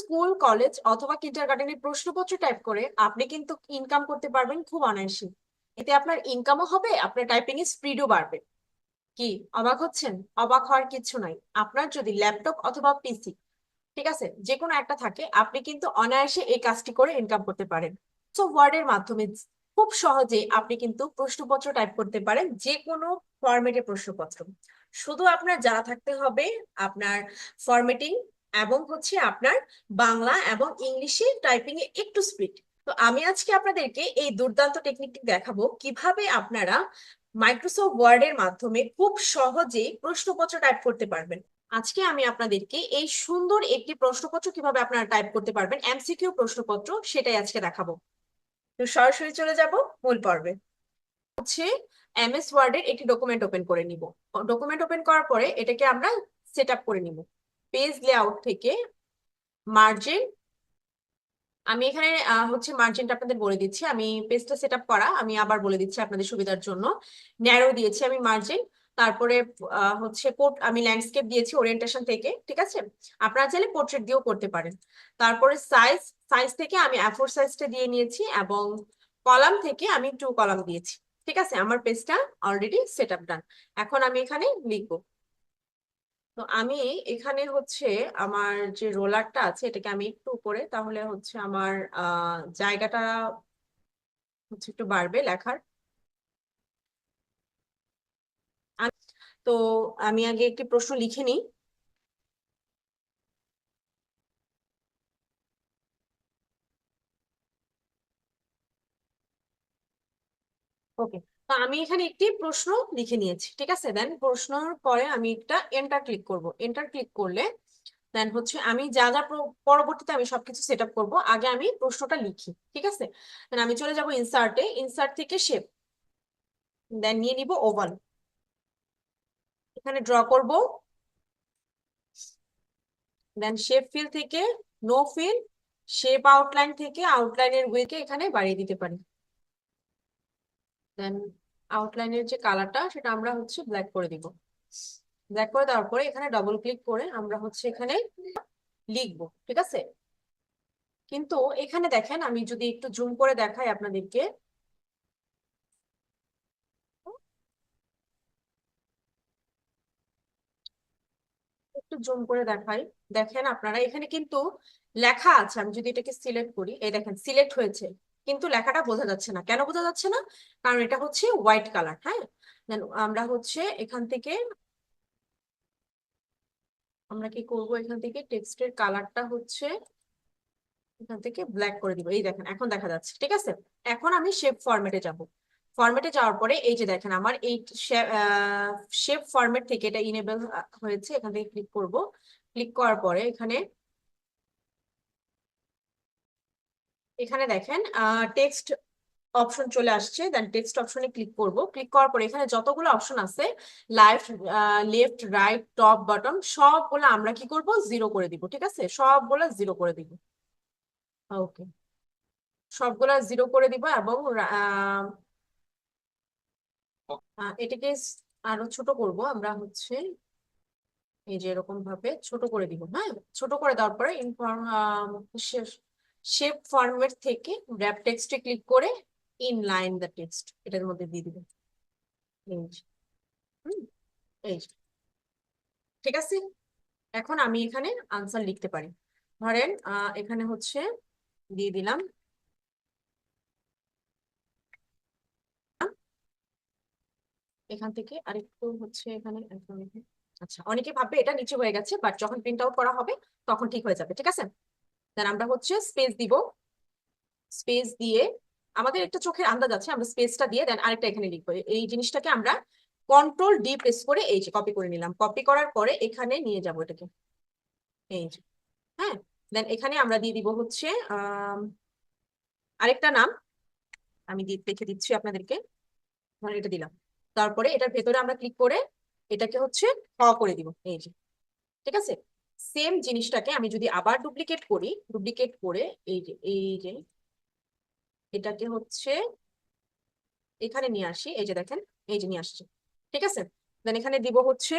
School college অথবা কিন্ডারগার্টেনের প্রশ্নপত্র type করে আপনি কিন্তু ইনকাম করতে পারবেন খুব অনায়াসে। এতে আপনার ইনকামও হবে, আপনার টাইপিং এর স্পিডও বাড়বে। কি, অবাক হচ্ছেন? অবাক হওয়ার কিছু নাই। আপনার যদি ল্যাপটপ অথবা পিসি ঠিক আছে যে কোনো একটা থাকে, আপনি কিন্তু অনায়াসে এই কাজটি করে ইনকাম করতে পারেন। সো ওয়ার্ডের মাধ্যমে খুব সহজে আপনি কিন্তু প্রশ্নপত্র টাইপ করতে পারেন যে কোনো ফরম্যাটের প্রশ্নপত্র। শুধু আপনার জানা থাকতে হবে আপনার ফরম্যাটিং এবং হচ্ছে আপনার বাংলা এবং ইংলিশে টাইপিং এ একটু স্পিড তো আমি আজকে আপনাদেরকে এই দুর্দান্ত টেকনিকটি দেখাবো, কীভাবে আপনারা মাইক্রোসফট ওয়ার্ডের মাধ্যমে খুব সহজে প্রশ্নপত্র টাইপ করতে পারবেন। আজকে আমি আপনাদেরকে এই সুন্দর একটি প্রশ্নপত্র কীভাবে আপনারা টাইপ করতে পারবেন এমসিকিউ প্রশ্নপত্র সেটাই আজকে দেখাবো। তো সরাসরি চলে যাব মূল পর্বে। হচ্ছে এমএস ওয়ার্ডের একটি ডকুমেন্ট ওপেন করে নিব। ডকুমেন্ট ওপেন করার পরে এটাকে আমরা সেট করে নিব। পেজ লেআউট থেকে মার্জিন আমি এখানে হচ্ছে মার্জিনটা আপনাদের বলে দিচ্ছি। আমি পেজটা সেট আপ করা, আমি আবার বলে দিচ্ছি আপনাদের সুবিধার জন্য। ন্যারো দিয়েছি আমি মার্জিন তারপরে হচ্ছে আমি ল্যান্ডস্কেপ দিয়েছি ওরিয়েন্টেশন থেকে, ঠিক আছে? আপনারা চাইলে পোর্ট্রেট দিয়েও করতে পারেন। তারপরে সাইজ সাইজ থেকে আমি অ্যাফোর সাইজটা দিয়ে নিয়েছি এবং কলাম থেকে আমি টু কলাম দিয়েছি, ঠিক আছে? আমার পেজটা অলরেডি সেট আপ ডান এখন আমি এখানে লিখব। তো আমি এখানে হচ্ছে আমার যে রোলারটা আছে এটাকে আমি একটু উপরে, তাহলে হচ্ছে আমার জায়গাটা হচ্ছে একটু বাড়বে লেখার। তো আমি আগে একটি প্রশ্ন লিখে নিই। ওকে। আমি এখানে একটি প্রশ্ন লিখে নিয়েছি, ঠিক আছে? দেন প্রশ্নর পরে আমি একটা এন্টার ক্লিক করব। এন্টার ক্লিক করলে দেন হচ্ছে আমি যা যা পরবর্তীতে আমি সবকিছু সেট আপ করব, আগে আমি প্রশ্নটা লিখি, ঠিক আছে? দেন আমি চলে যাব ইনসার্টে ইনসার্ট থেকে শেপ দেন নিয়ে নিব ওভাল এখানে ড্র করব। দেন শেপ ফিল থেকে নো ফিল শেপ আউটলাইন থেকে আউটলাইনের ওয়েকে এখানে বাড়িয়ে দিতে পারি। দেন আউটলাইনের যে কালারটা সেটা আমরা হচ্ছে ব্ল্যাক করে দিব। ব্ল্যাক করে দেওয়ার পরে এখানে ডবল ক্লিক করে আমরা হচ্ছে এখানে লিখব, ঠিক আছে? কিন্তু এখানে দেখেন, আমি যদি একটু জুম করে দেখাই আপনাদেরকে। একটু জুম করে দেখাই। দেখেন আপনারা, এখানে কিন্তু লেখা আছে, আমি যদি এটাকে সিলেক্ট করি, এই দেখেন সিলেক্ট হয়েছে। কিন্তু লেখাটা বোঝা যাচ্ছে না। কেন বোঝা যাচ্ছে না? কারণ এটা হচ্ছে হোয়াইট কালার হ্যাঁ? দেন আমরা হচ্ছে এখান থেকে আমরা কি করব? এখান থেকে টেক্সটের কালারটা হচ্ছে এখান থেকে ব্ল্যাক করে দিব। এই দেখেন, এখন দেখা যাচ্ছে, ঠিক আছে? এখন আমি শেপ ফরম্যাটে যাব। ফরম্যাটে যাওয়ার পরে এই যে দেখেন, আমার এই শেপ ফরম্যাট থেকে এটা ইনেবল হয়েছে। এখান থেকে ক্লিক করব। ক্লিক করার পরে এখানে এখানে দেখেন টেক্সট অপশন চলে আসছে দেন টেক্সট অপশনে ক্লিক করব। ক্লিক করার পরে এখানে যতগুলো অপশন আছে left left right top bottom সবগুলো আমরা কি করব? জিরো করে দিব, ঠিক আছে? সবগুলো জিরো করে দিব। ওকে সবগুলা জিরো করে দিব এবং এটাকে আরও ছোট করব। আমরা হচ্ছে এই যে এরকম ভাবে ছোট করে দিব হ্যাঁ? ছোট করে দেওয়ার পরে ইনফর্ম শেপ ফরম্যাট থেকে র্যাপ টেক্সটে ক্লিক করে ইন লাইন দ্য টেক্সট এটার মধ্যে দিয়ে দিবেন। এই ঠিক আছে? এখন আমি এখানে আনসার লিখতে পারি। ধরেন এখানে হচ্ছে দিয়ে দিলাম, এখান থেকে আরেকটু হচ্ছে এখানে আচ্ছা অনেকে ভাববে এটা নিচে হয়ে গেছে বাট যখন প্রিন্ট আউট করা হবে, তখন ঠিক হয়ে যাবে, ঠিক আছে? দেন আমরা হচ্ছে স্পেস দিব। স্পেস দিয়ে আমাদের একটা চোখের আন্দাজ আছে, আমরা স্পেসটা দিয়ে দেন আরেকটা এখানে লিখব। এই জিনিসটাকে আমরা কন্ট্রোল ডি প্রেস করে এই যে কপি করে নিলাম। কপি করার পরে এখানে নিয়ে যাব এটাকে। এই যে হ্যাঁ? দেন এখানে আমরা দিয়ে দিব হচ্ছে আরেকটা নাম। আমি দেখে দিচ্ছি আপনাদেরকে। এটা দিলাম। তারপরে এটার ভেতরে আমরা ক্লিক করে এটাকে হচ্ছে হ করে দিব। এই যে, ঠিক আছে? সেম জিনিসটাকে আমি যদি আবার ডুপ্লিকেট করি ডুপ্লিকেট করে এই যে এই যে, এটাকে হচ্ছে এখানে নিয়ে আসি, এই যে দেখেন, এই যে নিয়ে আসছি, ঠিক আছে? দেন এখানে দিব হচ্ছে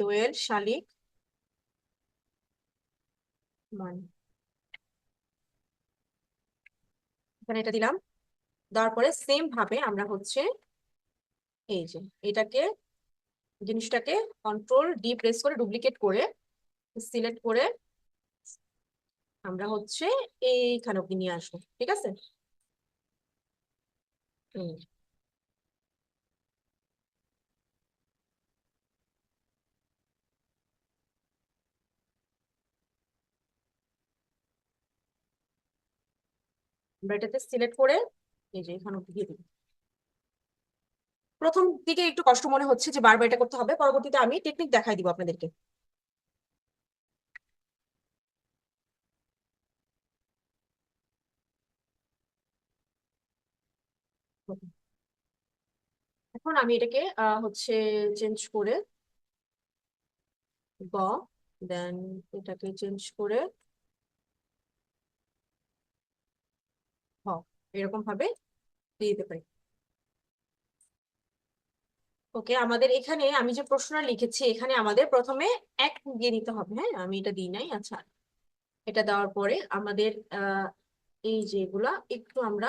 দোয়েল শালিক এখানে এটা দিলাম। দেওয়ার পরে সেম ভাবে আমরা হচ্ছে, এই যে, এটাকে জিনিসটাকে কন্ট্রোল ডি প্রেস করে ডুপ্লিকেট করে সিলেক্ট করে আমরা হচ্ছে এইখানে অব্দি নিয়ে আসব, ঠিক আছে? আমরা এটাতে সিলেক্ট করে এই যে এখানে দিয়ে দিব। প্রথম দিকে একটু কষ্ট মনে হচ্ছে যে বারবার এটা করতে হবে, পরবর্তীতে আমি টেকনিক দেখাই দিব আপনাদেরকে। এখন আমি এটাকে হচ্ছে চেঞ্জ করে গ দেন এটাকে চেঞ্জ করে হ এরকম ভাবে দিয়ে দিতে পারি। ওকে, আমাদের এখানে আমি যে প্রশ্নটা লিখেছি, এখানে আমাদের প্রথমে এক দিয়ে নিতে হবে হ্যাঁ? আমি এটা দিই নাই আচ্ছা। এটা দেওয়ার পরে আমাদের এই যেগুলা একটু আমরা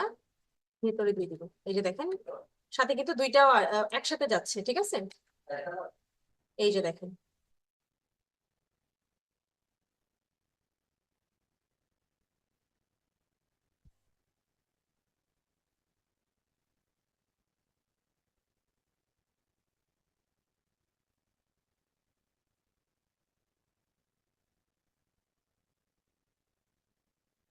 ভেতরে দিয়ে দিব। এই যে দেখেন, সাথে কিন্তু দুইটা একসাথে যাচ্ছে, ঠিক আছে? এই যে দেখেন।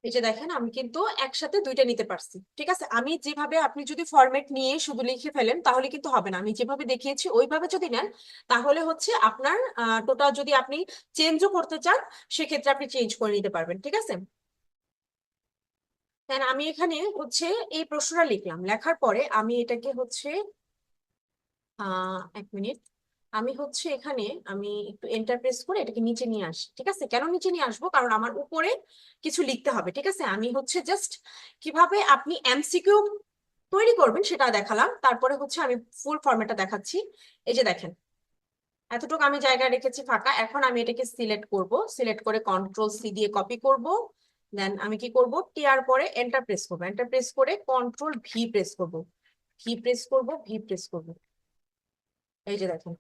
এই যে দেখেন, আমি কিন্তু একসাথে দুইটা নিতে পারছি, ঠিক আছে? আমি যেভাবে আপনি যদি ফরম্যাট নিয়ে শুধু লিখে ফেলেন, তাহলে কিন্তু হবে না। আমি যেভাবে দেখিয়েছি, ওইভাবে যদি নেন, তাহলে হচ্ছে আপনার টোটাল যদি আপনি চেঞ্জও করতে চান, সেক্ষেত্রে আপনি চেঞ্জ করে নিতে পারবেন, ঠিক আছে? দেন আমি এখানে হচ্ছে এই প্রশ্নটা লিখলাম। লেখার পরে আমি এটাকে হচ্ছে আহ এক মিনিট। আমি হচ্ছে এখানে আমি একটু এন্টার প্রেস করে এটাকে নিচে নিয়ে আসি, ঠিক আছে? কেন নিচে নিয়ে আসব? কারণ আমার উপরে কিছু লিখতে হবে, ঠিক আছে? আমি হচ্ছে জাস্ট কীভাবে আপনি এমসিকিউ তৈরি করবেন সেটা দেখালাম। তারপরে হচ্ছে আমি ফুল ফরম্যাটটা দেখাচ্ছি। এই যে দেখেন, এতটুকু আমি জায়গা রেখেছি ফাঁকা। এখন আমি এটাকে সিলেক্ট করব। সিলেক্ট করে কন্ট্রোল সি দিয়ে কপি করব। দেন আমি কি করব? টিয়ার পরে এন্টার প্রেস করব। এন্টার প্রেস করে কন্ট্রোল ভি প্রেস করব। ভি প্রেস করব ভি প্রেস করব। এই যে দেখেন।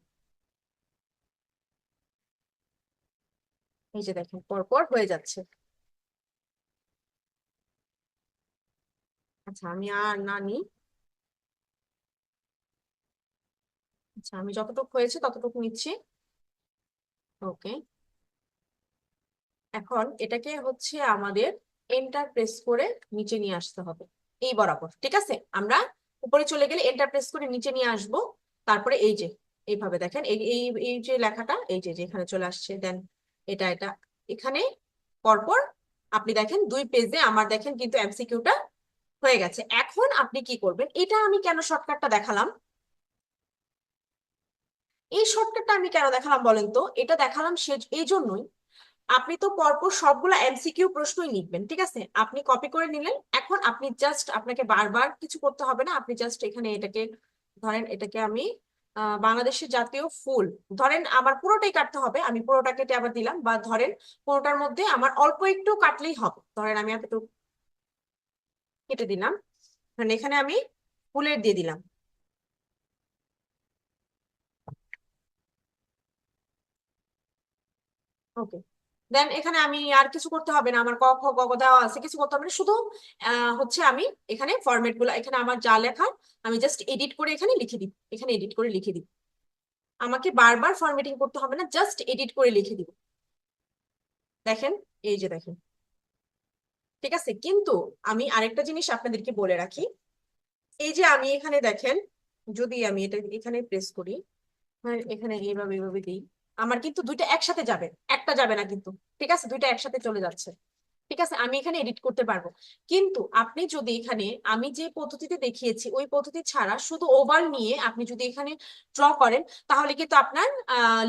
এই যে দেখেন, পরপর হয়ে যাচ্ছে। আচ্ছা আমি আর না নিই। আচ্ছা আমি যতটুকু হয়েছে ততটুকু নিচ্ছি। ওকে। এখন এটাকে হচ্ছে আমাদের এন্টার প্রেস করে নিচে নিয়ে আসতে হবে। এই বরাবর, ঠিক আছে? আমরা উপরে চলে গেলে এন্টার প্রেস করে নিচে নিয়ে আসব। তারপরে এই যে, এইভাবে দেখেন, এই এই যে লেখাটা, এই যে এখানে চলে আসছে দেন এটা এটা। এখানে পরপর আপনি দেখেন দুই পেজে আমার দেখেন কিন্তু এমসিকিউটা হয়ে গেছে। এখন আপনি কি করবেন? এটা আমি কেন শর্টকাটটা দেখালাম? এই শর্টকাটটা আমি কেন দেখালাম বলেন তো? এটা দেখালাম সে, এই জন্যই আপনি তো পরপর সবগুলো এমসিকিউ প্রশ্নই লিখবেন, ঠিক আছে? আপনি কপি করে নিলেন, এখন আপনি জাস্ট আপনাকে বারবার কিছু করতে হবে না। আপনি জাস্ট এখানে এটাকে, ধরেন এটাকে আমি বাংলাদেশের জাতীয় ফুল। ধরেন আমার পুরোটাই কাটতে হবে, আমি পুরোটা কেটে আবার দিলাম, বা ধরেন পুরোটার মধ্যে আমার অল্প একটু কাটলেই হবে। ধরেন আমি এতটুকু কেটে দিলাম, ধরেন এখানে আমি ফুলের দিয়ে দিলাম। ওকে। দেন এখানে আমি আর কিছু করতে হবে না। আমার ক খ গ দেওয়া আছে কিছু করতে হবে না। শুধু হচ্ছে আমি এখানে ফরম্যাটগুলো এখানে আমার যা লেখা আমি জাস্ট এডিট করে এখানে লিখে দিব এখানে এডিট করে লিখে দিব আমাকে বারবার ফরম্যাটিং করতে হবে না জাস্ট এডিট করে লিখে দিব। দেখেন এই যে দেখেন। ঠিক আছে? কিন্তু আমি আরেকটা জিনিস আপনাদেরকে বলে রাখি। এই যে আমি এখানে দেখেন যদি আমি এটা এখানে প্রেস করি হ্যাঁ, এখানে এইভাবে এইভাবে দিই। আমার কিন্তু দুইটা একসাথে যাবে, একটা যাবে না কিন্তু, ঠিক আছে? দুইটা একসাথে চলে যাচ্ছে, ঠিক আছে? আমি এখানে এডিট করতে পারব। কিন্তু আপনি যদি এখানে, আমি যে পদ্ধতিতে দেখিয়েছি, ওই পদ্ধতি ছাড়া শুধু ওভার নিয়ে আপনি যদি এখানে ড্র করেন, তাহলে কিন্তু আপনার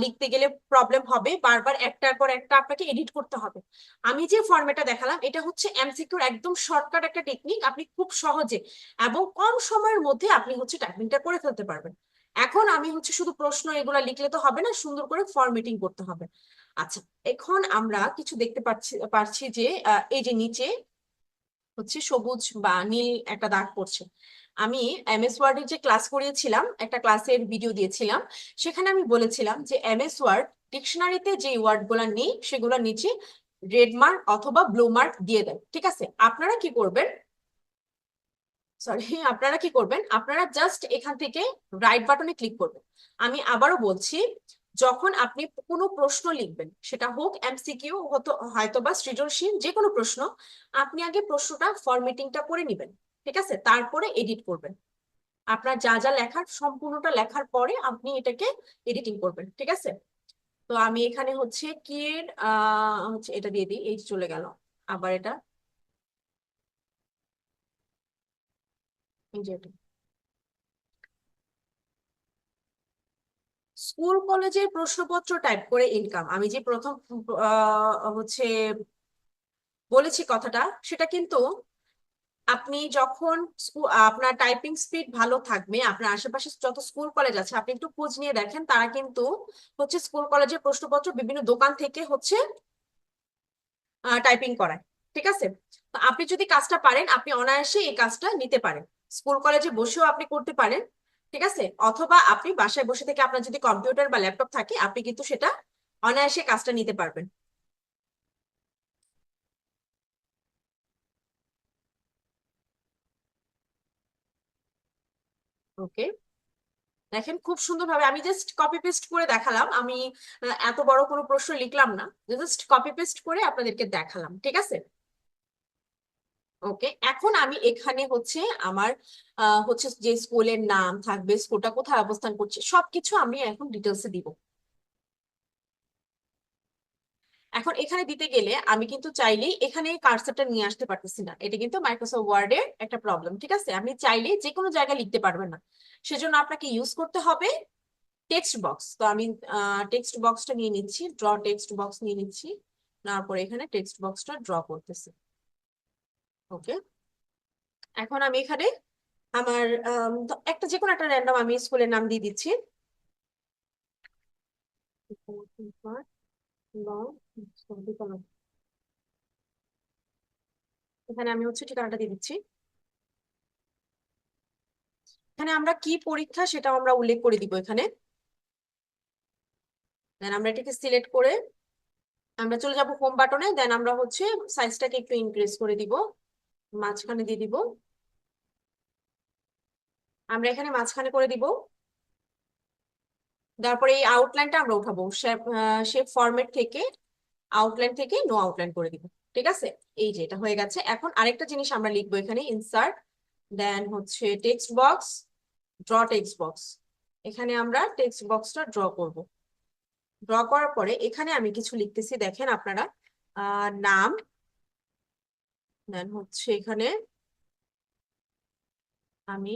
লিখতে গেলে প্রবলেম হবে। বারবার একটার পর একটা আপনাকে এডিট করতে হবে। আমি যে ফর্মেটটা দেখালাম, এটা হচ্ছে এমসিকিউর একদম শর্টকাট একটা টেকনিক আপনি খুব সহজে এবং কম সময়ের মধ্যে আপনি হচ্ছে টাইপিংটা করে ফেলতে পারবেন। এখন আমি হচ্ছে শুধু প্রশ্ন এগুলা লিখলে তো হবে না, সুন্দর করে ফরম্যাটিং করতে হবে। আচ্ছা এখন আমরা কিছু দেখতে পাচ্ছি, পারছি যে এই যে নিচে হচ্ছে সবুজ বা নীল একটা দাগ পড়ছে। আমি এম এমএস ওয়ার্ডের যে ক্লাস করিয়েছিলাম, একটা ক্লাসের ভিডিও দিয়েছিলাম, সেখানে আমি বলেছিলাম যে এমএস ওয়ার্ড ডিকশনারিতে যে ওয়ার্ডগুলা নেই সেগুলোর নিচে রেড মার্ক অথবা ব্লু মার্ক দিয়ে দেয়, ঠিক আছে? আপনারা কি করবেন? সরি আপনারা কি করবেন? আপনারা জাস্ট এখান থেকে রাইট বাটনে ক্লিক করবেন। আমি আবারও বলছি, যখন আপনি কোনো প্রশ্ন লিখবেন, সেটা হোক এমসিকিউ হয়তো বা সৃজনশীল যে কোনো প্রশ্ন, আপনি আগে প্রশ্নটা ফরম্যাটিংটা করে নেবেন, ঠিক আছে? তারপরে এডিট করবেন। আপনার যা যা লেখার, সম্পূর্ণটা লেখার পরে আপনি এটাকে এডিটিং করবেন, ঠিক আছে? তো আমি এখানে হচ্ছে কি হচ্ছে এটা দিয়ে দিই, এই চলে গেল। আবার এটা স্কুল কলেজের প্রশ্নপত্র টাইপ করে ইনকাম আমি যে প্রথম হচ্ছে বলেছি কথাটা, সেটা কিন্তু আপনি যখন আপনার টাইপিং স্পিড ভালো থাকবে, আপনার আশেপাশে যত স্কুল কলেজ আছে, আপনি একটু খোঁজ নিয়ে দেখেন, তারা কিন্তু হচ্ছে স্কুল কলেজের প্রশ্নপত্র বিভিন্ন দোকান থেকে হচ্ছে টাইপিং করায়। ঠিক আছে? আপনি যদি কাজটা পারেন, আপনি অনায়াসে এই কাজটা নিতে পারেন। স্কুল কলেজে বসেও আপনি করতে পারেন, ঠিক আছে? অথবা আপনি বাসায় বসে থেকে আপনার যদি কম্পিউটার বা ল্যাপটপ থাকে, আপনি কিন্তু সেটা অনায়াসে কাজটা নিতে পারবেন। ওকে। দেখেন খুব সুন্দরভাবে আমি জাস্ট কপি পেস্ট করে দেখালাম। আমি এত বড় কোনো প্রশ্ন লিখলাম না। জাস্ট কপি পেস্ট করে আপনাদেরকে দেখালাম, ঠিক আছে? ওকে এখন আমি এখানে হচ্ছে আমার হচ্ছে যে স্কুলের নাম থাকবে স্কুলটা কোথায় অবস্থান করছে, সবকিছু আমি এখন ডিটেলসে দিব। এখন এখানে দিতে গেলে আমি কিন্তু চাইলেই এখানে কার্সারটা নিয়ে আসতে পারতেছি না। এটা কিন্তু মাইক্রোসফট ওয়ার্ডের একটা প্রবলেম ঠিক আছে? আপনি চাইলে যে কোনো জায়গায় লিখতে পারবেন না। সেজন্য আপনাকে ইউজ করতে হবে টেক্সট বক্স তো আমি টেক্সট বক্সটা নিয়ে নিচ্ছি ড্র টেক্সট বক্স নিয়ে নিচ্ছি, নেওয়ার পরে এখানে টেক্সট বক্সটা ড্র করতেছি। ওকে? এখন আমি এখানে আমার আম, একটা যে কোনো একটা র্যান্ডম আমি স্কুলের নাম দিয়ে দিচ্ছি। এখানে আমি হচ্ছে ঠিকানাটা দিয়ে দিচ্ছি। এখানে আমরা কি পরীক্ষা সেটা আমরা উল্লেখ করে দিব এখানে। দেন আমরা এটাকে সিলেক্ট করে আমরা চলে যাব হোম বাটনে দেন আমরা হচ্ছে সাইজটাকে একটু ইনক্রিজ করে দিব। মাঝখানে দিয়ে দিব। আমরা এখানে মাঝখানে করে দিব। তারপরে এই আউটলাইনটা আমরা উঠাবো। শেপ ফরম্যাট থেকে আউটলাইন থেকে নো আউটলাইন করে দিব। ঠিক আছে? এই যে, এটা হয়ে গেছে। এখন আরেকটা জিনিস আমরা লিখব এখানে ইনসার্ট দেন হচ্ছে text box draw text box এখানে আমরা টেক্সট বক্সটা ড্র করব। ড্র করার পরে এখানে আমি কিছু লিখতেছি, দেখেন আপনারা নাম দেন হচ্ছে এখানে আমি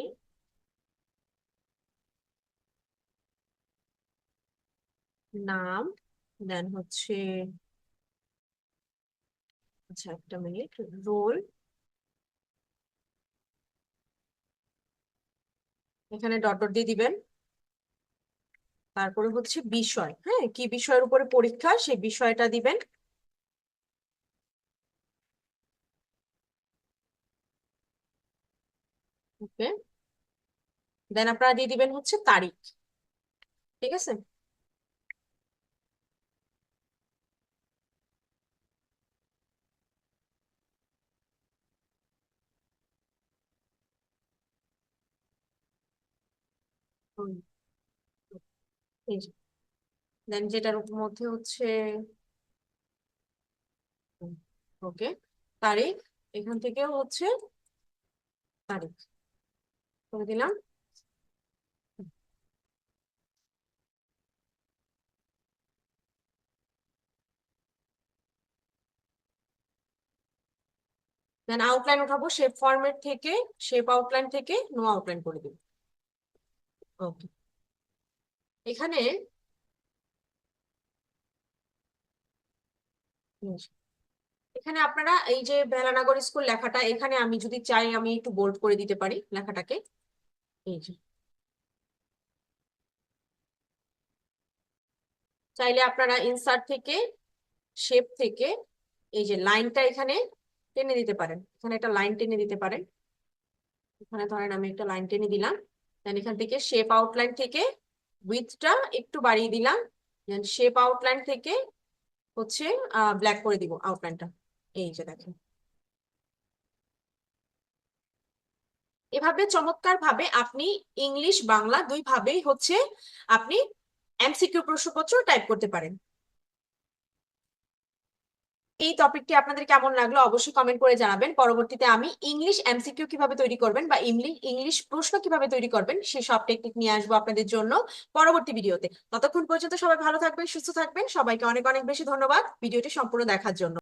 নাম দেন হচ্ছে আচ্ছা একটা মিনিট রোল এখানে ডট ডট দিয়ে দিবেন। তারপরে হচ্ছে বিষয় হ্যাঁ কি বিষয়ের উপরে পরীক্ষা, সেই বিষয়টা দিবেন। ওকে। দেন আপনারা দিয়ে দিবেন হচ্ছে তারিখ। ঠিক আছে? দেন যেটার মধ্যে হচ্ছে ওকে। তারিখ, এখান থেকে হচ্ছে তারিখ। করে দিলাম দেন আউটলাইন উঠাবো শেপ ফরম্যাট থেকে শেপ আউটলাইন থেকে নো আউটলাইন করে দিব। ওকে এখানে এখানে আপনারা এই যে বেলানগর স্কুল লেখাটা, এখানে আমি যদি চাই আমি একটু বোল্ড করে দিতে পারি লেখাটাকে। এই যে চাইলে আপনারা ইনসার্ট থেকে শেপ থেকে এই যে লাইনটা এখানে টেনে দিতে পারেন। এখানে একটা লাইন টেনে দিতে পারেন। এখানে ধরেন আমি একটা লাইন টেনে দিলাম। দেন এখান থেকে শেপ আউটলাইন থেকে উইথটা একটু বাড়িয়ে দিলাম। দেন শেপ আউটলাইন থেকে হচ্ছে ব্ল্যাক করে দিব আউটলাইনটা এই যে দেখেন। এভাবে চমৎকার ভাবে আপনি ইংলিশ, বাংলা দুই ভাবেই হচ্ছে আপনি এমসিকিউ প্রশ্নপত্র টাইপ করতে পারেন। এই টপিকটি আপনাদের কেমন লাগল অবশ্যই কমেন্ট করে জানাবেন। পরবর্তীতে আমি ইংলিশ এমসিকিউ কীভাবে তৈরি করবেন বা ইংলিশ ইংলিশ প্রশ্ন কীভাবে তৈরি করবেন সেই সব টেকনিক নিয়ে আসব আপনাদের জন্য পরবর্তী ভিডিওতে। ততক্ষণ পর্যন্ত সবাই ভালো থাকবেন, সুস্থ থাকবেন। সবাইকে অনেক অনেক বেশি ধন্যবাদ ভিডিওটি সম্পূর্ণ দেখার জন্য।